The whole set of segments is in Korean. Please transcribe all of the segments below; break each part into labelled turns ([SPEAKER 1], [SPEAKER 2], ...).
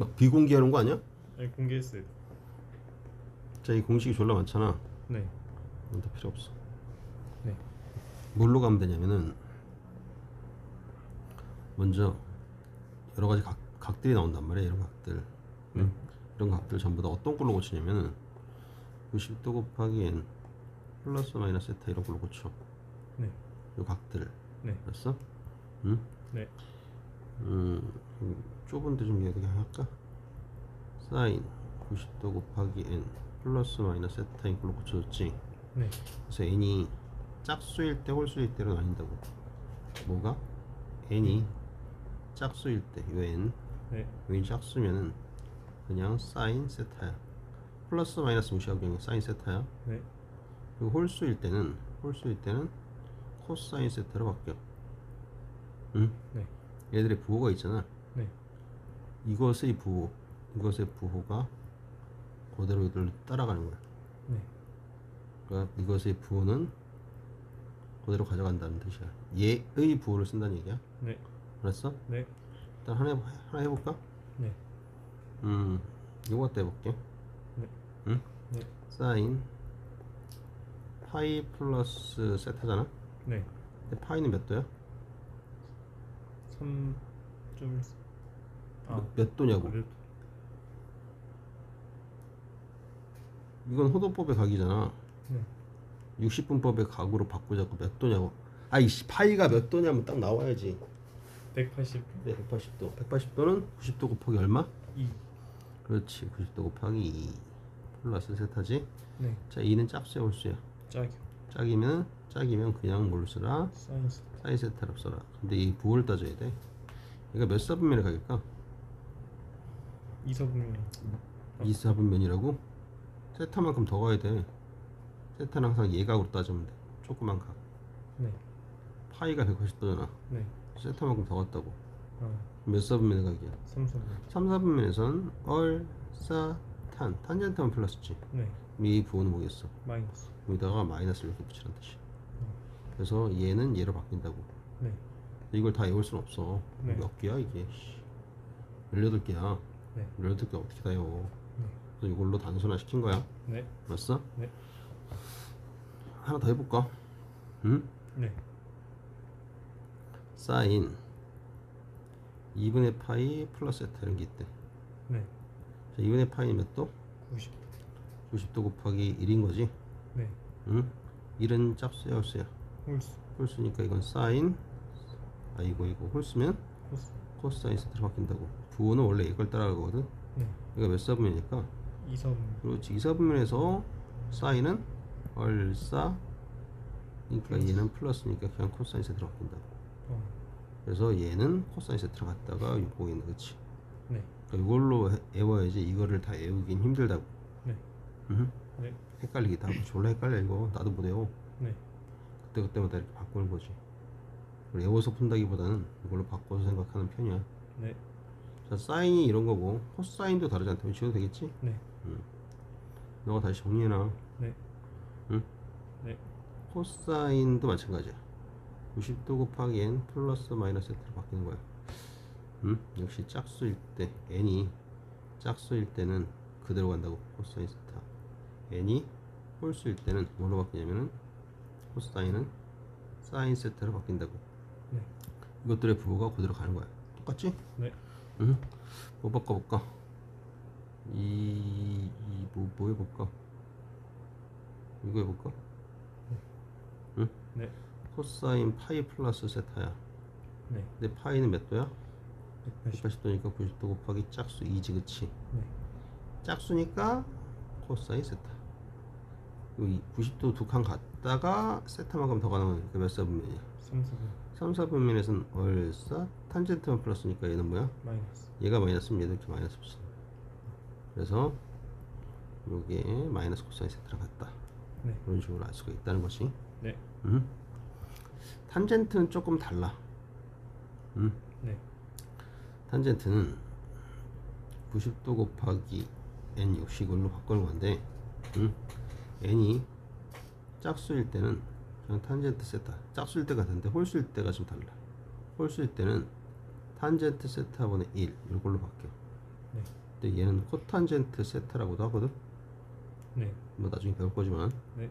[SPEAKER 1] 막 비공개하는 거 아니야?
[SPEAKER 2] 아니 공개했어요.
[SPEAKER 1] 자, 이 공식이 졸라 많잖아.
[SPEAKER 2] 네.
[SPEAKER 1] 다 필요 없어.
[SPEAKER 2] 네.
[SPEAKER 1] 뭘로 가면 되냐면은 먼저 여러 가지 각, 각들이 나온단 말이야. 이런 각들. 응? 이런 각들 전부 다 어떤 걸로 고치냐면은 90도 곱하기 n 플러스 마이너스 세타 이런 걸로 고쳐.
[SPEAKER 2] 네.
[SPEAKER 1] 이 각들.
[SPEAKER 2] 네.
[SPEAKER 1] 알았어? 응?
[SPEAKER 2] 네.
[SPEAKER 1] 음, 음, 좁은데 좀 얘기 할까? 사인 90도 곱하기 n 플러스 마이너스 세타인 걸로 고쳐줬지.
[SPEAKER 2] 네.
[SPEAKER 1] 그래서 n이 짝수일 때 홀수일 때로 나뉜다고. 뭐가? n이 짝수일 때, 요 n,
[SPEAKER 2] 네.
[SPEAKER 1] 요 n 짝수면은 그냥 사인 세타야. 플러스 마이너스 무시하고 그냥 사인 세타야.
[SPEAKER 2] 네.
[SPEAKER 1] 그리고 홀수일 때는 홀수일 때는 코사인 세타로 바뀌어. 응?
[SPEAKER 2] 네.
[SPEAKER 1] 얘들의 부호가 있잖아.
[SPEAKER 2] 네.
[SPEAKER 1] 이것의 부호, 이것의 부호가 그대로 이들 따라가는 거야.
[SPEAKER 2] 네.
[SPEAKER 1] 그러니까 이것의 부호는 그대로 가져간다는 뜻이야. 얘의 부호를 쓴다는 얘기야.
[SPEAKER 2] 네.
[SPEAKER 1] 알았어?
[SPEAKER 2] 네.
[SPEAKER 1] 일단 하나 해보, 하나 해볼까?
[SPEAKER 2] 네.
[SPEAKER 1] 음, 이거 갖다 해볼게.
[SPEAKER 2] 네.
[SPEAKER 1] 응?
[SPEAKER 2] 네.
[SPEAKER 1] 사인 파이 플러스 세타잖아.
[SPEAKER 2] 네.
[SPEAKER 1] 근데 파이는 몇 도야?
[SPEAKER 2] 3. 좀 아.
[SPEAKER 1] 몇, 몇 도냐고.
[SPEAKER 2] 몇-
[SPEAKER 1] 이건 호도법의 각이잖아.
[SPEAKER 2] 네.
[SPEAKER 1] 60분법의 각으로 바꾸자고 몇 도냐고. 아이씨 파이가 몇 도냐면 딱 나와야지.
[SPEAKER 2] 180.
[SPEAKER 1] 네, 180도. 180도는 90도 곱하기 얼마?
[SPEAKER 2] 2.
[SPEAKER 1] 그렇지. 90도 곱하기 2 플러스 세타지.
[SPEAKER 2] 네.
[SPEAKER 1] 자, 2는 짝수야, 홀수야.
[SPEAKER 2] 짝이요.
[SPEAKER 1] 짝이면 짝이면 그냥 뭘 쓰라?
[SPEAKER 2] 사인
[SPEAKER 1] 세타로 써라. 근데 이 부호를 따져야 돼. 얘가 몇 사분면의 각일까?
[SPEAKER 2] 2사분면.
[SPEAKER 1] 2 사분면이라고? 세타만큼 더 가야 돼. 세타는 항상 예각으로 따지면 돼. 조그만 각.
[SPEAKER 2] 네.
[SPEAKER 1] 파이가 180도잖아.
[SPEAKER 2] 네.
[SPEAKER 1] 세타만큼 더 갔다고.
[SPEAKER 2] 아.
[SPEAKER 1] 몇 사분면의 각이야?
[SPEAKER 2] 3사분.
[SPEAKER 1] 3, 4분면에선 얼, 사, 탄. 탄젠트만 플러스지.
[SPEAKER 2] 네.
[SPEAKER 1] 이 부호는 뭐겠어?
[SPEAKER 2] 마이너스.
[SPEAKER 1] 여기다가 마이너스를 이렇게 붙이는 뜻이야.
[SPEAKER 2] 음.
[SPEAKER 1] 그래서 얘는 얘로 바뀐다고.
[SPEAKER 2] 네.
[SPEAKER 1] 이걸 다 외울 순 없어.
[SPEAKER 2] 네.
[SPEAKER 1] 몇 개야 이게? 씨. 18개야.
[SPEAKER 2] 네.
[SPEAKER 1] 18개 어떻게 다 외워?
[SPEAKER 2] 네.
[SPEAKER 1] 그래서 이걸로 단순화 시킨 거야.
[SPEAKER 2] 네.
[SPEAKER 1] 알았어?
[SPEAKER 2] 네.
[SPEAKER 1] 하나 더 해볼까? 응?
[SPEAKER 2] 네.
[SPEAKER 1] 사인 2분의 파이 플러스 세타 이런 게 있대.
[SPEAKER 2] 네.
[SPEAKER 1] 자, 2분의 파이 몇 도?
[SPEAKER 2] 90.
[SPEAKER 1] 90도 곱하기 1인 거지.
[SPEAKER 2] 네.
[SPEAKER 1] 응? 1은 짝수야 홀수야.
[SPEAKER 2] 홀수.
[SPEAKER 1] 홀수니까 이건 사인 아 이거 이거 홀수면
[SPEAKER 2] 코스.
[SPEAKER 1] 코사인 세타로 바뀐다고. 부호는 원래 이걸 따라가거든.
[SPEAKER 2] 네.
[SPEAKER 1] 이거 몇 사분면이니까
[SPEAKER 2] 2사분면.
[SPEAKER 1] 그렇지 2사분면에서 사인은 얼사 그러니까 얘는 플러스니까 그냥 코사인 세타로 바뀐다고.
[SPEAKER 2] 어.
[SPEAKER 1] 그래서 얘는 코사인 세타로 갔다가 요거 있는 거지.
[SPEAKER 2] 네.
[SPEAKER 1] 그러니까 이걸로 해- 외워야지 이거를 다 외우긴 힘들다고.
[SPEAKER 2] 네.
[SPEAKER 1] 음.
[SPEAKER 2] 네.
[SPEAKER 1] 헷갈리기도 하고 졸라 헷갈려 이거 나도 못 외워.
[SPEAKER 2] 네.
[SPEAKER 1] 그때 그때마다 이렇게 바꾸는 거지. 외워서 푼다기보다는 이걸로 바꿔서 생각하는 편이야.
[SPEAKER 2] 네.
[SPEAKER 1] 자 사인이 이런 거고 코사인도 다르지 않다면 지워도 되겠지?
[SPEAKER 2] 네.
[SPEAKER 1] 너가 다시 정리해놔.
[SPEAKER 2] 네.
[SPEAKER 1] 응?
[SPEAKER 2] 네.
[SPEAKER 1] 코사인도 마찬가지야. 90도 곱하기 n 플러스 마이너스 세트로 바뀌는 거야. 음? 역시 짝수일 때 n이 짝수일 때는 그대로 간다고 코사인 세타. n이 홀수일 때는 뭘로 바뀌냐면은 코사인은 사인 세타로 바뀐다고.
[SPEAKER 2] 네.
[SPEAKER 1] 이것들의 부호가 그대로 가는 거야. 똑같지?
[SPEAKER 2] 네.
[SPEAKER 1] 응? 뭐 바꿔볼까? 이, 이, 뭐, 뭐 해볼까? 이거 해볼까? 응?
[SPEAKER 2] 네.
[SPEAKER 1] 코사인 파이 플러스 세타야.
[SPEAKER 2] 네.
[SPEAKER 1] 근데 파이는 몇 도야?
[SPEAKER 2] 180.
[SPEAKER 1] 180도니까 90도 곱하기 짝수 2지, 그치?
[SPEAKER 2] 네.
[SPEAKER 1] 짝수니까 코사인 세타. 여기 90도 두 칸 갔다가 세타만큼 더 가는 거니까 몇 사분면이야?
[SPEAKER 2] 3사분.
[SPEAKER 1] 3, 4분면에서는 얼사 탄젠트만 플러스니까 얘는 뭐야?
[SPEAKER 2] 마이너스.
[SPEAKER 1] 얘가 마이너스면 얘도 이렇게 마이너스 거야. 그래서 요게 마이너스 코사인 세타랑 같다.
[SPEAKER 2] 네.
[SPEAKER 1] 그런 식으로 알 수가 있다는 것이.
[SPEAKER 2] 네.
[SPEAKER 1] 음? 탄젠트는 조금 달라. 음?
[SPEAKER 2] 네.
[SPEAKER 1] 탄젠트는 90도 곱하기 n 역시 이걸로 바꾸는 건데 음? n이 짝수일 때는 그냥 탄젠트 세타 짝수일 때 같은데 홀수일 때가 좀 달라 홀수일 때는 탄젠트 세타분의 1 이걸로 바뀌어
[SPEAKER 2] 네.
[SPEAKER 1] 근데 얘는 코탄젠트 세타라고도 하거든.
[SPEAKER 2] 네.
[SPEAKER 1] 뭐 나중에 배울 거지만
[SPEAKER 2] 네.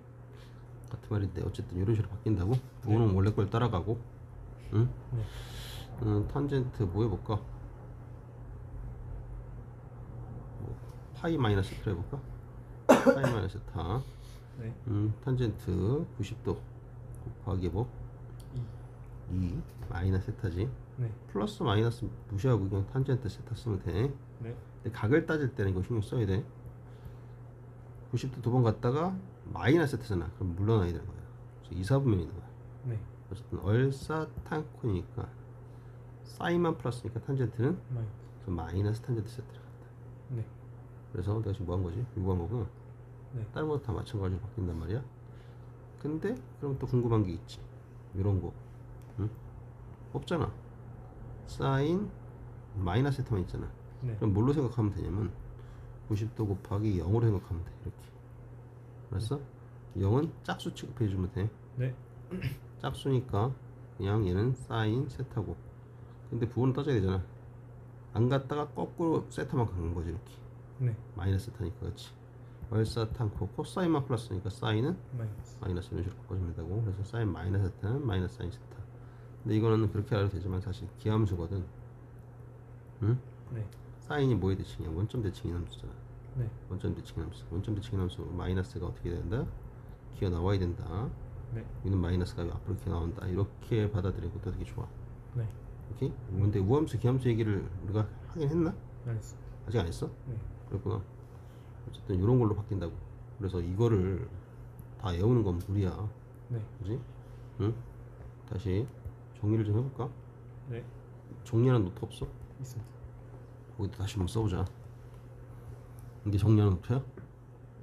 [SPEAKER 1] 같은 말인데 어쨌든 이런 식으로 바뀐다고. 오는 원래 걸 따라가고. 응?
[SPEAKER 2] 네.
[SPEAKER 1] 음, 탄젠트 뭐 해볼까? 뭐, 파이 마이너스 1 해볼까? 파이 마이너스 타.
[SPEAKER 2] 네.
[SPEAKER 1] 음, 탄젠트 90도 곱하기 뭐?
[SPEAKER 2] 2.
[SPEAKER 1] 2 마이너스 세타지.
[SPEAKER 2] 네.
[SPEAKER 1] 플러스 마이너스 무시하고 그냥 탄젠트 세타 쓰면 돼.
[SPEAKER 2] 네.
[SPEAKER 1] 근데 각을 따질 때는 이거 신경 써야 돼. 90도 두 번 갔다가 마이너스 세타잖아. 그럼 물러나야 되는 거야. 그래서 이사분면이 있는 거야.
[SPEAKER 2] 네.
[SPEAKER 1] 어쨌든 얼사탄콘이니까 사인만 플러스니까 탄젠트는
[SPEAKER 2] 마이너스.
[SPEAKER 1] 그래서 마이너스 탄젠트 세트를 간다.
[SPEAKER 2] 네.
[SPEAKER 1] 그래서 내가 지금 뭐 한 거지? 이거 한 거구나.
[SPEAKER 2] 네.
[SPEAKER 1] 다른 것도 다 마찬가지로 바뀐단 말이야. 근데 그럼 또 궁금한 게 있지. 이런 거. 응? 없잖아. 사인 마이너스 세트만 있잖아.
[SPEAKER 2] 네.
[SPEAKER 1] 그럼 뭘로 생각하면 되냐면 90도 곱하기 0으로 생각하면 돼. 이렇게. 알았어? 0은 짝수 취급해 주면 돼.
[SPEAKER 2] 네.
[SPEAKER 1] 짝수니까 그냥 얘는 사인 세타고 근데 부호는 따져야 되잖아 안 갔다가 거꾸로 세타만 간 거지 이렇게
[SPEAKER 2] 네.
[SPEAKER 1] 마이너스 세타니까 그렇지 월사탄코 코사인만 플러스니까 사인은
[SPEAKER 2] 마이너스.
[SPEAKER 1] 마이너스 이런 식으로 바꿔주면 되고 그래서 사인 마이너스 세타는 마이너스 사인 세타 근데 이거는 그렇게 알아도 되지만 사실 기함수거든 응?
[SPEAKER 2] 네.
[SPEAKER 1] 사인이 뭐의 대칭이야 원점 대칭이 함수잖아
[SPEAKER 2] 네.
[SPEAKER 1] 원점 대칭 함수 원점 대칭 함수 마이너스가 어떻게 된다 기어 나와야 된다
[SPEAKER 2] 네.
[SPEAKER 1] 여기는 마이너스가 앞으로 이렇게 나온다 이렇게 받아들이고 또 되게 좋아
[SPEAKER 2] 네.
[SPEAKER 1] 오케이? 근데 우함수 기함수 얘기를 우리가 하긴 했나?
[SPEAKER 2] 알겠어.
[SPEAKER 1] 아직 안 했어?
[SPEAKER 2] 네.
[SPEAKER 1] 그랬구나 어쨌든 이런 걸로 바뀐다고 그래서 이거를 다 외우는 건 무리야
[SPEAKER 2] 네.
[SPEAKER 1] 그지? 응? 다시 정리를 좀 해볼까?
[SPEAKER 2] 네.
[SPEAKER 1] 정리하는 노트 없어?
[SPEAKER 2] 있습니다.
[SPEAKER 1] 거기다 다시 한번 써보자 이게 정리하는 노트야?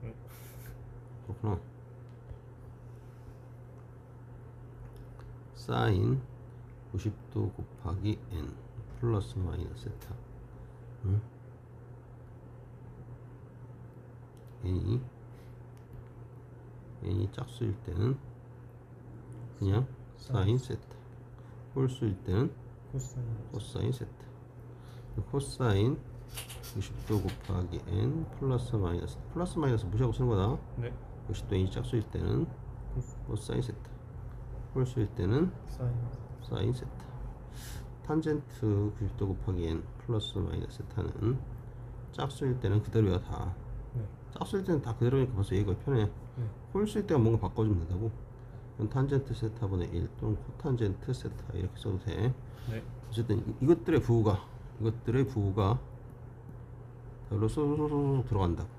[SPEAKER 2] 네.
[SPEAKER 1] 그렇구나 사인 90도 곱하기 n 플러스 마이너스 세타 응? N이 n이 짝수일 때는 그냥 사인 세타 홀수일 때는
[SPEAKER 2] 코사인.
[SPEAKER 1] 코사인 세타 코사인 90도 곱하기 n 플러스 마이너스 플러스 마이너스 무시하고 쓰는 거다
[SPEAKER 2] 네.
[SPEAKER 1] 90도 n이 짝수일 때는. 코사인 세타 홀수일 때는
[SPEAKER 2] 사인.
[SPEAKER 1] 사인 세타 탄젠트 90도 곱하기 n 플러스 마이너스 세타는 짝수일 때는 그대로야 다
[SPEAKER 2] 네.
[SPEAKER 1] 짝수일 때는 다 그대로니까 벌써 얘기가 편해
[SPEAKER 2] 네.
[SPEAKER 1] 홀수일 때만 뭔가 바꿔주면 된다고 탄젠트 세타분의 1 또는 코탄젠트 세타 이렇게 써도 돼
[SPEAKER 2] 네.
[SPEAKER 1] 어쨌든 이- 이것들의 부호가 이것들의 부호가 별로 쏙쏙쏙 들어간다고
[SPEAKER 2] 네.
[SPEAKER 1] 끝